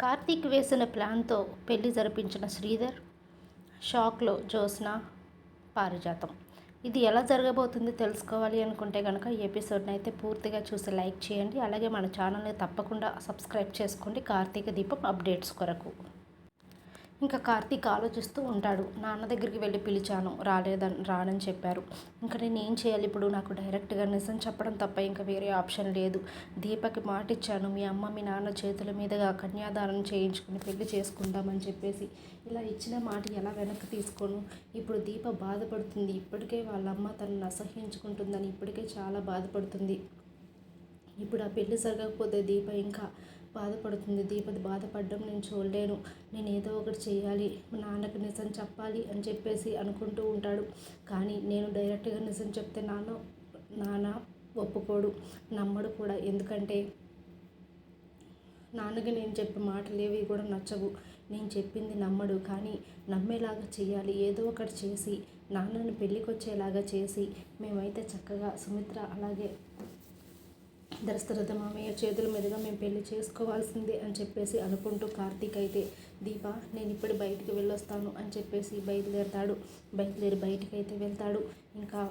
కార్తీక్ వేసిన ప్లాన్తో పెళ్ళి జరిపించిన శ్రీధర్ షాక్లో జోస్న పారిజాతం. ఇది ఎలా జరగబోతుంది తెలుసుకోవాలి అనుకుంటే కనుక ఈ ఎపిసోడ్ని అయితే పూర్తిగా చూసి లైక్ చేయండి. అలాగే మన ఛానల్ని తప్పకుండా సబ్స్క్రైబ్ చేసుకోండి. కార్తీక దీపం అప్డేట్స్ కొరకు. ఇంకా కార్తీక్ ఆలోచిస్తూ ఉంటాడు నాన్న దగ్గరికి వెళ్ళి పిలిచాను రాలేదని రానని చెప్పారు. ఇంకా నేను ఏం చేయాలి? ఇప్పుడు నాకు డైరెక్ట్గా నిజం చెప్పడం తప్ప ఇంకా వేరే ఆప్షన్ లేదు. దీపకి మాట ఇచ్చాను మీ అమ్మ మీ నాన్న చేతుల మీదుగా కన్యాదానం చేయించుకుని పెళ్ళి చేసుకుందామని చెప్పేసి. ఇలా ఇచ్చిన మాట ఎలా వెనక్కి తీసుకోను? ఇప్పుడు దీప బాధపడుతుంది. ఇప్పటికే వాళ్ళ అమ్మ తనను అసహ్యించుకుంటుందని ఇప్పటికే చాలా బాధపడుతుంది. ఇప్పుడు ఆ పెళ్ళి జరగకపోతే దీప ఇంకా బాధపడుతుంది. దీపది బాధపడడం నేను చూడలేను. నేను ఏదో ఒకటి చేయాలి మా నాన్నకు నిజం చెప్పాలి అని చెప్పేసి అనుకుంటూ ఉంటాడు. కానీ నేను డైరెక్ట్గా నిజం చెప్తే నాన్న నాన్న ఒప్పుకోడు. నమ్మడు కూడా. ఎందుకంటే నాన్నకి నేను చెప్పే మాటలు ఏవి కూడా నచ్చవు. నేను చెప్పింది నమ్మడు. కానీ నమ్మేలాగా చేయాలి ఏదో ఒకటి చేసి నాన్నని పెళ్ళికొచ్చేలాగా చేసి మేమైతే చక్కగా సుమిత్ర అలాగే దశరథ మామయ్య చేతుల మీదుగా మేము పెళ్ళి చేసుకోవాల్సిందే అని చెప్పేసి అనుకుంటూ కార్తీక్ అయితే దీప నేను ఇప్పుడు బయటికి వెళ్ళొస్తాను అని చెప్పేసి బయలుదేరతాడు. బయలుదేరి బయటికి అయితే వెళ్తాడు. ఇంకా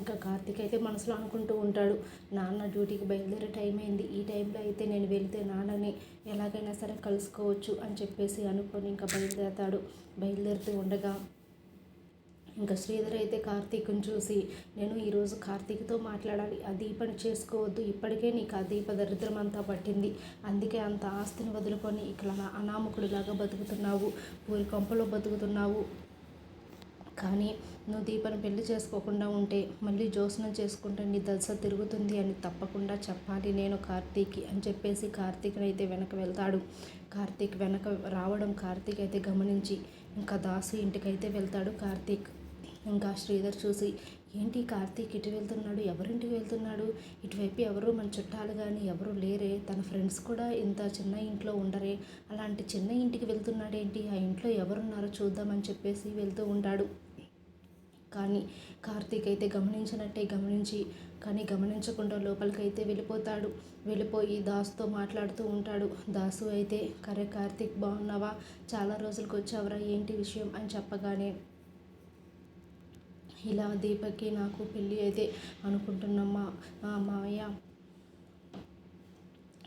ఇంకా కార్తీక్ అయితే మనసులో అనుకుంటూ ఉంటాడు నాన్న డ్యూటీకి బయలుదేరే టైం అయింది. ఈ టైంలో అయితే నేను వెళ్తే నాన్నని ఎలాగైనా సరే కలుసుకోవచ్చు అని చెప్పేసి అనుకొని ఇంకా బయలుదేరతాడు. బయలుదేరుతూ ఉండగా ఇంకా శ్రీధర్ అయితే కార్తీక్ని చూసి నేను ఈరోజు కార్తీక్తో మాట్లాడాలి. ఆ దీపని చేసుకోవద్దు. ఇప్పటికే నీకు ఆ దీప దరిద్రం అంతా పట్టింది. అందుకే అంత ఆస్తిని వదులుకొని ఇక్కడ అనామకుడిలాగా బతుకుతున్నావు. పూరి కొంపలో బతుకుతున్నావు. కానీ నువ్వు దీపను పెళ్ళి చేసుకోకుండా ఉంటే మళ్ళీ జ్యోత్స్నం చేసుకుంటే నీ దశ తిరుగుతుంది అని తప్పకుండా చెప్పాలి నేను కార్తీక్కి అని చెప్పేసి కార్తీక్ని అయితే వెనక వెళ్తాడు. కార్తీక్ వెనక రావడం కార్తీక్ అయితే గమనించి ఇంకా దాసు ఇంటికైతే వెళ్తాడు కార్తీక్. ఇంకా శ్రీధర్ చూసి ఏంటి కార్తీక్ ఇటు వెళ్తున్నాడు? ఎవరింటికి వెళ్తున్నాడు? ఇటువైపు ఎవరు మన చుట్టాలు కానీ ఎవరు లేరే? తన ఫ్రెండ్స్ కూడా ఇంత చిన్న ఇంట్లో ఉండరే? అలాంటి చిన్న ఇంటికి వెళ్తున్నాడేంటి? ఆ ఇంట్లో ఎవరున్నారో చూద్దామని చెప్పేసి వెళ్తూ ఉంటాడు కానీ కార్తీక్ అయితే గమనించినట్టే గమనించి కానీ గమనించకుండా లోపలికైతే వెళ్ళిపోతాడు. వెళ్ళిపోయి దాసుతో మాట్లాడుతూ ఉంటాడు. దాసు అయితే కరే కార్తీక్ బాగున్నావా? చాలా రోజులకు వచ్చావరా ఏంటి విషయం? అని చెప్పగానే ఇలా దీపక్కి నాకు పెళ్ళి అయితే అనుకుంటున్నామ్మా మావయ్య.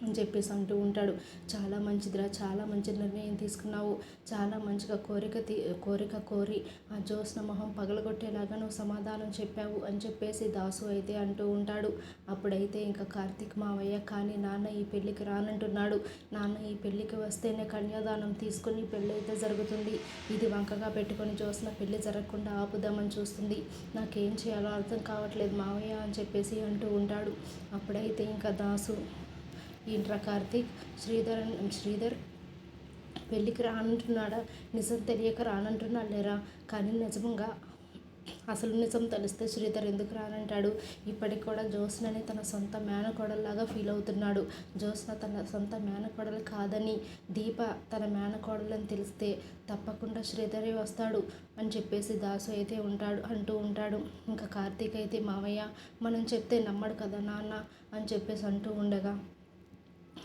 అని చెప్పేసి అంటూ ఉంటాడు. చాలా మంచిదిరా చాలా మంచి నిర్ణయం తీసుకున్నావు. చాలా మంచిగా కోరిక తీ కోరిక కోరి ఆ జ్యోత్స్న మొహం పగలగొట్టేలాగా నువ్వు సమాధానం చెప్పావు అని చెప్పేసి దాసు అయితే అంటూ ఉంటాడు. అప్పుడైతే ఇంకా కార్తీక్ మావయ్య కానీ నాన్న ఈ పెళ్ళికి రానంటున్నాడు. నాన్న ఈ పెళ్ళికి వస్తేనే కన్యాదానం తీసుకుని పెళ్ళి అయితే జరుగుతుంది. ఇది వంకగా పెట్టుకొని జ్యోత్స్న పెళ్ళి జరగకుండా ఆపుదామని చూస్తుంది. నాకేం చేయాలో అర్థం కావట్లేదు మావయ్య అని చెప్పేసి అంటూ ఉంటాడు. అప్పుడైతే ఇంకా దాసు ఏంట్రా కార్తీక్ శ్రీధర్ శ్రీధర్ పెళ్ళికి రానంటున్నాడా? నిజం తెలియక రానంటున్నాడు లేరా కానీ నిజంగా అసలు నిజం తెలిస్తే శ్రీధర్ ఎందుకు రానంటాడు? ఇప్పటికి కూడా జ్యోత్స్నని తన సొంత మేనకోడల్లాగా ఫీల్ అవుతున్నాడు. జ్యోత్స్న తన సొంత మేనకోడలు కాదని దీప తన మేనకోడలని తెలిస్తే తప్పకుండా శ్రీధరే వస్తాడు అని చెప్పేసి దాసు అయితే ఉంటాడు అంటూ ఉంటాడు. ఇంకా కార్తీక్ అయితే మావయ్య మనం చెప్తే నమ్మడు కదా నాన్న? అని చెప్పేసి అంటూ ఉండగా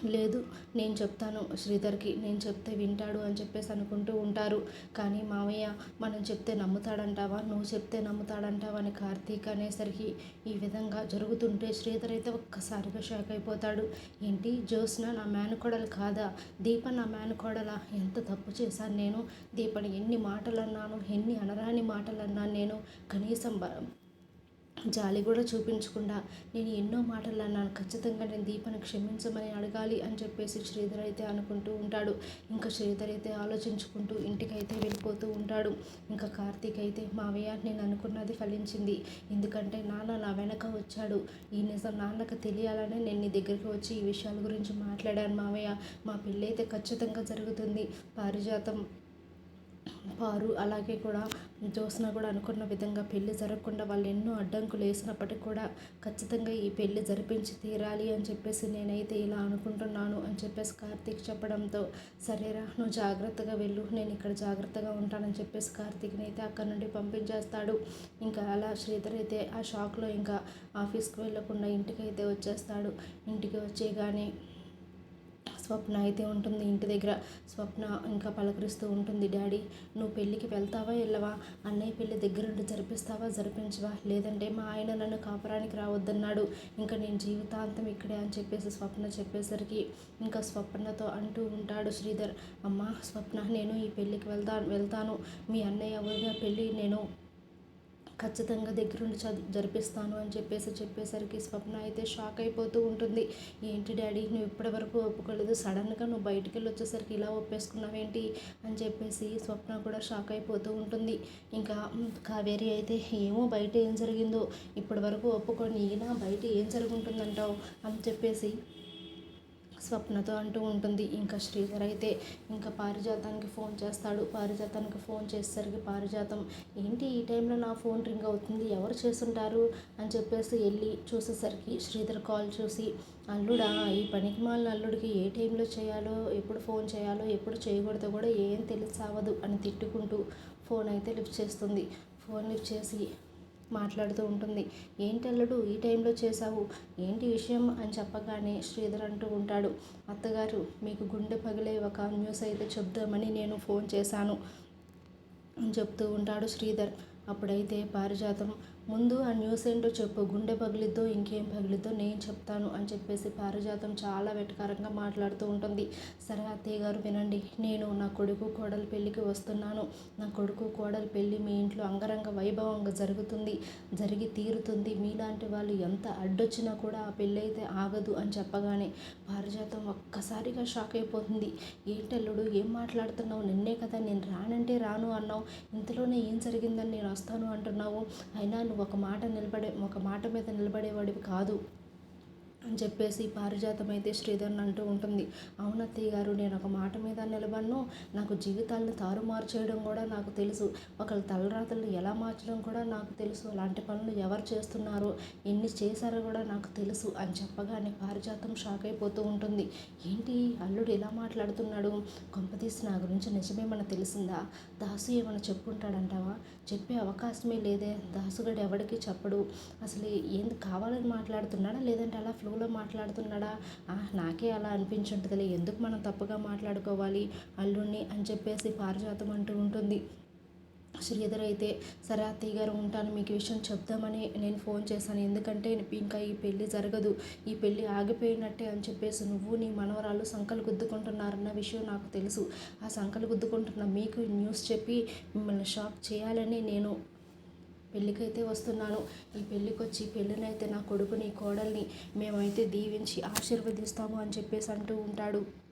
లేదు నేను చెప్తాను శ్రీధర్కి నేను చెప్తే వింటాడు అని చెప్పేసి అనుకుంటూ ఉంటారు. కానీ మామయ్య మనం చెప్తే నమ్ముతాడంటావా? నువ్వు చెప్తే నమ్ముతాడంటావా? అని కార్తీక్ అనేసరికి ఈ విధంగా జరుగుతుంటే శ్రీధర్ అయితే ఒక్కసారిగా షాక్ అయిపోతాడు. ఏంటి? జ్యోత్స్న నా మేనకోడలు కాదా? దీప నా మేనకోడలా? ఎంత తప్పు చేశాను నేను? దీపని ఎన్ని మాటలు అన్నాను ఎన్ని అనరాని మాటలు అన్నాను నేను? కనీసం జాలి కూడా చూపించకుండా నేను ఎన్నో మాటలు అన్నాను ఖచ్చితంగా నేను దీపను క్షమించమని అడగాలి అని చెప్పేసి శ్రీధర్ అయితే అనుకుంటూ ఉంటాడు. ఇంకా శ్రీధర్ అయితే ఆలోచించుకుంటూ ఇంటికైతే వెళ్ళిపోతూ ఉంటాడు. ఇంకా కార్తీక్ అయితే మావయ్య నేను అనుకున్నది ఫలించింది. ఎందుకంటే నాన్న నా వెనక వచ్చాడు. ఈ నిజం నాన్నకు తెలియాలనే నేను నీ దగ్గరికి వచ్చి ఈ విషయాల గురించి మాట్లాడాను మావయ్య. మా పెళ్ళి అయితే ఖచ్చితంగా జరుగుతుంది. పారిజాతం వారు అలాగే కూడా జ్యోత్స్న కూడా అనుకున్న విధంగా పెళ్ళి జరగకుండా వాళ్ళు ఎన్నో అడ్డంకులు వేసినప్పటికీ కూడా ఖచ్చితంగా ఈ పెళ్ళి జరిపించి తీరాలి అని చెప్పేసి నేనైతే ఇలా అనుకుంటున్నాను అని చెప్పేసి కార్తీక్ చెప్పడంతో సరేరా నువ్వు జాగ్రత్తగా వెళ్ళు నేను ఇక్కడ జాగ్రత్తగా ఉంటానని చెప్పేసి కార్తీక్ని అయితే అక్కడ నుండి పంపించేస్తాడు. ఇంకా అలా శ్రీధర్ అయితే ఆ షాక్లో ఇంకా ఆఫీస్కి వెళ్ళకుండా ఇంటికి అయితే వచ్చేస్తాడు. ఇంటికి వచ్చేగానే స్వప్న అయితే ఉంటుంది. ఇంటి దగ్గర స్వప్న ఇంకా పలకరిస్తూ ఉంటుంది. డాడీ నువ్వు పెళ్ళికి వెళ్తావా వెళ్ళవా? అన్నయ్య పెళ్ళి దగ్గరుండి జరిపిస్తావా జరిపించవా? లేదంటే మా ఆయన నన్ను కాపురానికి రావద్దన్నాడు. ఇంకా నేను జీవితాంతం ఇక్కడే అని చెప్పేసి స్వప్న చెప్పేసరికి ఇంకా స్వప్నతో అంటూ ఉంటాడు శ్రీధర్. అమ్మ స్వప్న నేను ఈ పెళ్ళికి వెళ్తా వెళ్తాను. మీ అన్నయ్య ఎవరిగా పెళ్ళి నేను ఖచ్చితంగా దగ్గరుండి చది జరిపిస్తాను అని చెప్పేసి చెప్పేసరికి స్వప్న అయితే షాక్ అయిపోతూ ఉంటుంది. ఏంటి డాడీ నువ్వు ఇప్పటి వరకు ఒప్పుకోలేదు. సడన్గా నువ్వు బయటికి వెళ్ళి వచ్చేసరికి ఇలా ఒప్పేసుకున్నావేంటి? అని చెప్పేసి స్వప్న కూడా షాక్ అయిపోతూ ఉంటుంది. ఇంకా కావేరి అయితే ఏమో బయట ఏం జరిగిందో. ఇప్పటి వరకు ఒప్పుకొని ఈయన బయట ఏం జరుగుతుందంటావు అని చెప్పేసి స్వప్నతో అంటూ ఉంటుంది. ఇంకా శ్రీధర్ అయితే ఇంకా పారిజాతానికి ఫోన్ చేస్తాడు. పారిజాతానికి ఫోన్ చేసేసరికి పారిజాతం ఏంటి ఈ టైంలో నా ఫోన్ రింగ్ అవుతుంది? ఎవరు చేసుంటారు అని చెప్పేసి వెళ్ళి చూసేసరికి శ్రీధర్ కాల్ చూసి అల్లుడా ఈ పనికి మాలిన అల్లుడికి ఏ టైంలో చేయాలో ఎప్పుడు ఫోన్ చేయాలో ఎప్పుడు చేయకూడదో కూడా ఏం తెలిసావదు అని తిట్టుకుంటూ ఫోన్ అయితే లిఫ్ట్ చేస్తుంది. ఫోన్ లిఫ్ట్ చేసి మాట్లాడుతూ ఉంటుంది. ఏంటి అల్లుడు ఈ టైంలో చేశావు? ఏంటి విషయం? అని చెప్పగానే శ్రీధర్ అంటూ ఉంటాడు. అత్తగారు మీకు గుండె పగిలే ఒక న్యూస్ అయితే చెప్దామని నేను ఫోన్ చేశాను అని చెప్తూ ఉంటాడు శ్రీధర్. అప్పుడైతే పారిజాతం ముందు ఆ న్యూస్ ఏంటో చెప్పు. గుండె పగిలిద్దో ఇంకేం పగిలిద్దో నేను చెప్తాను అని చెప్పేసి పారిజాతం చాలా వెటకారంగా మాట్లాడుతూ ఉంటుంది. సరే అత్తయ్య గారు వినండి. నేను నా కొడుకు కోడల పెళ్ళికి వస్తున్నాను. నా కొడుకు కోడలి పెళ్ళి మీ ఇంట్లో అంగరంగ వైభవంగా జరుగుతుంది. జరిగి తీరుతుంది. మీలాంటి వాళ్ళు ఎంత అడ్డొచ్చినా కూడా ఆ పెళ్ళి అయితే ఆగదు అని చెప్పగానే పారిజాతం ఒక్కసారిగా షాక్ అయిపోతుంది. ఏంటల్లుడు ఏం మాట్లాడుతున్నావు? నిన్నే కదా నేను రానంటే రాను అన్నావు. ఇంతలోనే ఏం జరిగిందని నేను వస్తాను అంటున్నావు. అయినా నువ్వు ఒక మాట నిలబడే ఒక మాట మీద నిలబడేవాడివి కాదు. అని చెప్పేసి పారిజాతం అయితే శ్రీధర్ని అంటూ ఉంటుంది. అవునత్తయ్య గారు నేను ఒక మాట మీద నిలబడను. నాకు జీవితాలను తారుమారు చేయడం కూడా నాకు తెలుసు. ఒకళ్ళ తలరాతలను ఎలా మార్చడం కూడా నాకు తెలుసు. అలాంటి పనులు ఎవరు చేస్తున్నారో ఎన్ని చేశారో కూడా నాకు తెలుసు అని చెప్పగానే పారిజాతం షాక్ అయిపోతూ ఉంటుంది. ఏంటి? అల్లుడు ఎలా మాట్లాడుతున్నాడు? కొంపదీసి నా గురించి నిజమేమన్నా తెలిసిందా? దాసు ఏమైనా చెప్పుకుంటాడంటావా? చెప్పే అవకాశమే లేదే. దాసుగడు ఎవడికి చెప్పడు. అసలు ఏంది? కావాలని మాట్లాడుతున్నాడా? లేదంటే అలా ఫ్లోలో మాట్లాడుతున్నాడా? నాకే అలా అనిపించుంటుందిలే. ఎందుకు మనం తప్పుగా మాట్లాడుకోవాలి? అల్లుడిని అని చెప్పేసి పారిజాతం అంటూ ఉంటుంది. శ్రీధర్ అయితే సరే అత్తయ్య గారు ఉంటాను. మీకు విషయం చెప్దామని నేను ఫోన్ చేశాను. ఎందుకంటే ఇంకా ఈ పెళ్ళి జరగదు. ఈ పెళ్ళి ఆగిపోయినట్టే అని చెప్పేసి నువ్వు నీ మనవరాలు సంకలు గుద్దుకుంటున్నారన్న విషయం నాకు తెలుసు. ఆ సంకలు గుద్దుకుంటున్న మీకు న్యూస్ చెప్పి మిమ్మల్ని షాక్ చేయాలని నేను పెళ్ళికైతే వస్తున్నాను. ఈ పెళ్ళికొచ్చి పెళ్ళినైతే నా కొడుకుని కోడల్ని మేమైతే దీవించి ఆశీర్వదిస్తాము అని చెప్పేసి అంటూ ఉంటాడు.